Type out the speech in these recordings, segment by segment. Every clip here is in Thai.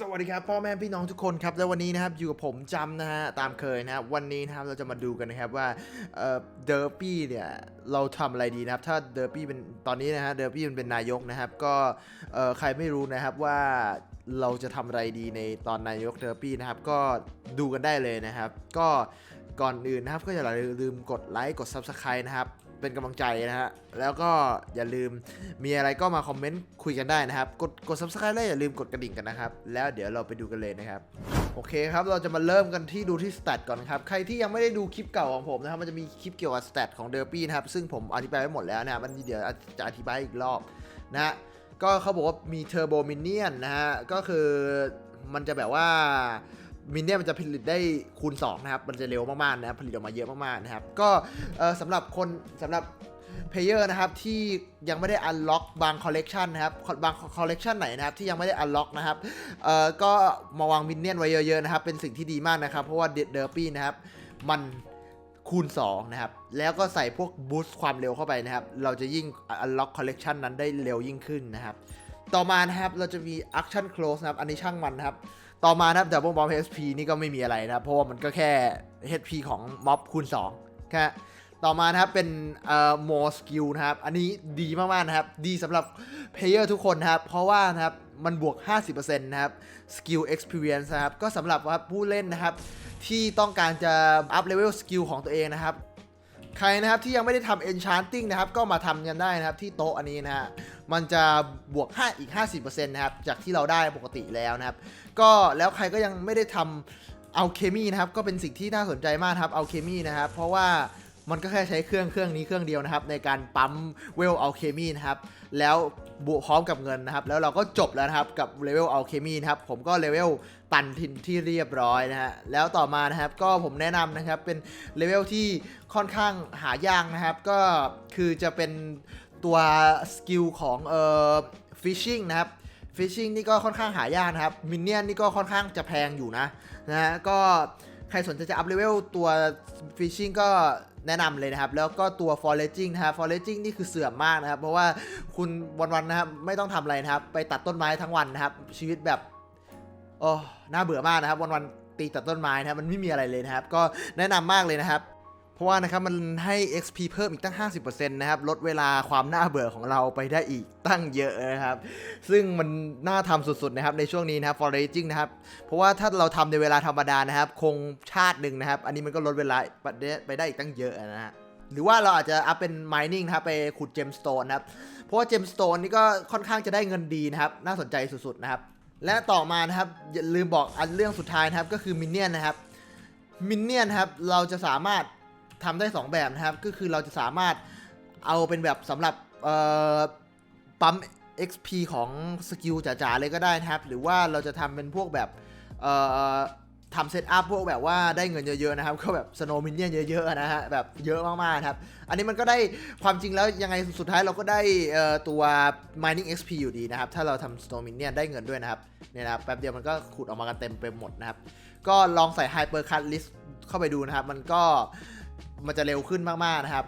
สวัสดีครับพ่อแม่พี่น้องทุกคนครับแล้ววันนี้นะครับอยู่กับผมจำนะฮะตามเคยนะครับวันนี้นะครับเราจะมาดูกันนะครับว่าเอ่อเดอร์ปี้เนี่ยเราทำอะไรดีนะครับ ถ้าเดอร์ปี้เป็นตอนนี้นะฮะเดอร์ปี้มันเป็นนายกนะครับ ก็เอ่อใครไม่รู้นะครับว่าเราจะทำอะไรดีในตอนนายกเดอร์ปี้นะครับ ก็ดูกันได้เลยนะครับ ก็ก่อนอื่นนะครับก็อย่าลืมกดไลค์กด Subscribe นะครับ เป็นกำลังใจนะฮะ แล้วก็อย่าลืมมีอะไรก็มาคอมเมนต์คุยกันได้นะครับ กดกด subscribe แล้วอย่าลืมกดกระดิ่งกันนะครับ แล้วเดี๋ยวเราไปดูกันเลยนะครับ โอเคครับเราจะมาเริ่มกันที่ดูที่สแตทก่อนครับ ใครที่ยังไม่ได้ดูคลิปเก่าของผมนะครับ มันจะมีคลิปเกี่ยวกับสแตทของเดอร์ปี้นะครับ ซึ่งผมอธิบายไว้หมดแล้วนะมันเดี๋ยวจะอธิบายอีกรอบนะฮะ ก็เขาบอกว่ามีเทอร์โบมินเนียนนะฮะ ก็คือมันจะแบบว่า มินเนี่ยมันจะผลิตได้คูณ 2 นะครับ มันจะเร็วมากๆนะครับผลิตออกมาเยอะมากๆนะครับ ก็สำหรับคนสำหรับเพลเยอร์นะครับที่ยังไม่ได้อันล็อกบางคอลเลกชันนะครับบางคอลเลกชันไหนนะครับที่ยังไม่ได้อันล็อกนะครับเอ่อก็มาวางมินเนี่ยนไว้เยอะๆนะครับเป็นสิ่งที่ดีมากนะครับเพราะว่าเดดเดอร์ปี้นะครับมันคูณ 2 นะครับ แล้วก็ใส่พวกบูสต์ความเร็วเข้าไปนะครับ เราจะยิ่ง unlock collection นั้นได้เร็วยิ่งขึ้นนะครับ ต่อมานะครับเราจะมี action close นะครับอันนี้ช่างมันนะครับ ต่อมานะครับ double bomb HP นี่ก็ไม่มีอะไรนะครับเพราะว่ามันก็แค่ HP ของม็อบคูณ2แค่ต่อมานะครับเป็นเอ่อ more skill นะครับ อันนี้ดีมากๆนะครับ ดีสำหรับ player ทุกคนนะครับ เพราะว่านะครับ มันบวก 50%นะครับ skill experience นะครับ ก็สำหรับว่าผู้เล่นนะครับ ที่ต้องการจะ up level skill ของตัวเองนะครับ ใครนะครับที่ยังไม่ได้ทำ enchanting นะครับก็มาทำกันได้นะครับที่โต๊ะอันนี้นะฮะมันจะบวก 5 อีก 50%นะครับจากที่เราได้ปกติแล้วนะครับ ก็แล้วใครก็ยังไม่ได้ทำเอาเคมีนะครับก็เป็นสิ่งที่น่าสนใจมากครับเอาเคมีนะครับเพราะว่า มันก็แค่ใช้เครื่องเครื่องนี้เครื่องเดียวนะครับในการปั๊มเวลเอาเคมีนะครับแล้วบวกพร้อมกับเงินนะครับ แล้วเราก็จบแล้วนะครับกับเลเวลเอาเคมีนะครับผมก็เลเวลตันทินที่เรียบร้อยนะฮะแล้วต่อมานะครับก็ผมแนะนำนะครับเป็นเลเวลที่ค่อนข้างหายากนะครับ ก็คือจะเป็นตัวสกิลของเอ่อฟิชชิงนะครับฟิชชิงนี่ก็ค่อนข้างหายากนะครับมินเนี่ยนนี่ก็ค่อนข้างจะแพงอยู่นะนะฮะก็ใครสนใจจะอัพเลเวลตัวฟิชชิงก็ แนะนำเลยนะครับ แล้วก็ตัว foraging นะครับ foraging นี่คือเสื่อมมากนะครับ เพราะว่าคุณวันๆนะครับไม่ต้องทำอะไรนะครับ ไปตัดต้นไม้ทั้งวันนะครับ ชีวิตแบบโอ้น่าเบื่อมากนะครับ วันๆตีตัดต้นไม้นะครับมันไม่มีอะไรเลยนะครับ ก็แนะนำมากเลยนะครับ เพราะว่านะครับมันให้ XP เพิ่มอีกตั้ง 50%นะครับ ลดเวลาความน่าเบื่อของเราไปได้อีกตั้งเยอะนะครับ ซึ่งมันน่าทำสุดๆนะครับในช่วงนี้นะครับ foraging นะครับ เพราะว่าถ้าเราทำในเวลาธรรมดานะครับ คงชาติหนึ่งนะครับ อันนี้มันก็ลดเวลาไปได้อีกตั้งเยอะนะฮะหรือว่าเราอาจจะอัพเป็น mining นะครับไปขุด gemstone นะครับ เพราะว่า gemstone นี่ก็ค่อนข้างจะได้เงินดีนะครับ น่าสนใจสุดๆนะครับ และต่อมานะครับอย่าลืมบอกอันเรื่องสุดท้ายนะครับก็คือมินเนี่ยนนะครับมินเนี่ยนครับเราจะสามารถ ทำได้ 2 แบบนะครับ ก็คือเราจะสามารถเอาเป็นแบบสำหรับปั๊ม XP ของสกิลจ๋าๆเลยก็ได้นะครับ หรือว่าเราจะทำเป็นพวกแบบทำเซตอัพพวกแบบว่าได้เงินเยอะๆนะครับ ก็แบบสโนว์มินเนี่ยเยอะๆนะฮะแบบเยอะมากๆนะครับ อันนี้มันก็ได้ความจริงแล้วยังไงสุดท้ายเราก็ได้ตัว mining XP อยู่ดีนะครับ ถ้าเราทำ snow minion ได้เงินด้วยนะครับเนี่ยนะแป๊บเดียวมันก็ขุดออกมากันเต็มไปหมดนะครับ ก็ลองใส่ hyper cut list เข้าไปดูนะครับ มันก็ มันจะเร็วขึ้นมากๆนะครับ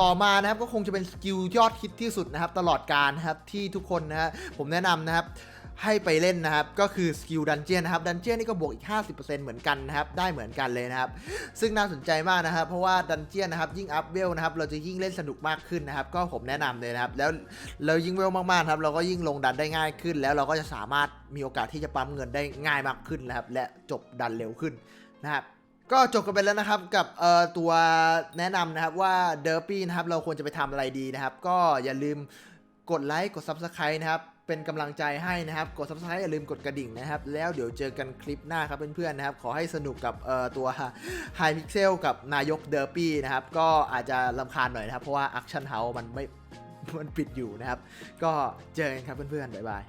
ต่อมานะครับก็คงจะเป็นสกิลยอดฮิตที่สุดนะครับตลอดการนะครับที่ทุกคนนะฮะผมแนะนำนะครับให้ไปเล่นนะครับก็คือสกิลดันเจียนนะครับดันเจียนนี่ก็บวกอีก 50%เหมือนกันนะครับได้เหมือนกันเลยนะครับซึ่งน่าสนใจมากนะครับเพราะว่าดันเจียนนะครับยิ่งอัพเวลนะครับเราจะยิ่งเล่นสนุกมากขึ้นนะครับก็ผมแนะนำเลยนะครับแล้วเรายิ่งเวลมากๆครับเราก็ยิ่งลงดันได้ง่ายขึ้น แล้วเราก็จะสามารถมีโอกาสที่จะปั๊มเงินได้ง่ายมากขึ้นนะครับและจบดันเร็วขึ้นนะครับ ก็จบกันไปแล้วนะครับกับเอ่อตัวแนะนำนะครับว่าเดอร์ปี้นะครับเราควรจะไปทำอะไรดีนะครับ ก็อย่าลืมกดไลค์กด Subscribe นะครับ เป็นกำลังใจให้นะครับ กด Subscribe อย่าลืมกดกระดิ่งนะครับ แล้วเดี๋ยวเจอกันคลิปหน้าครับเพื่อนๆนะครับ ขอให้สนุกกับเอ่อตัว High Pixel กับนายกเดอร์ปี้นะครับ ก็อาจจะลำคาญหน่อยนะครับ เพราะว่า Action House มันไม่มันปิดอยู่นะครับ ก็เจอกันครับเพื่อนๆบ๊ายบาย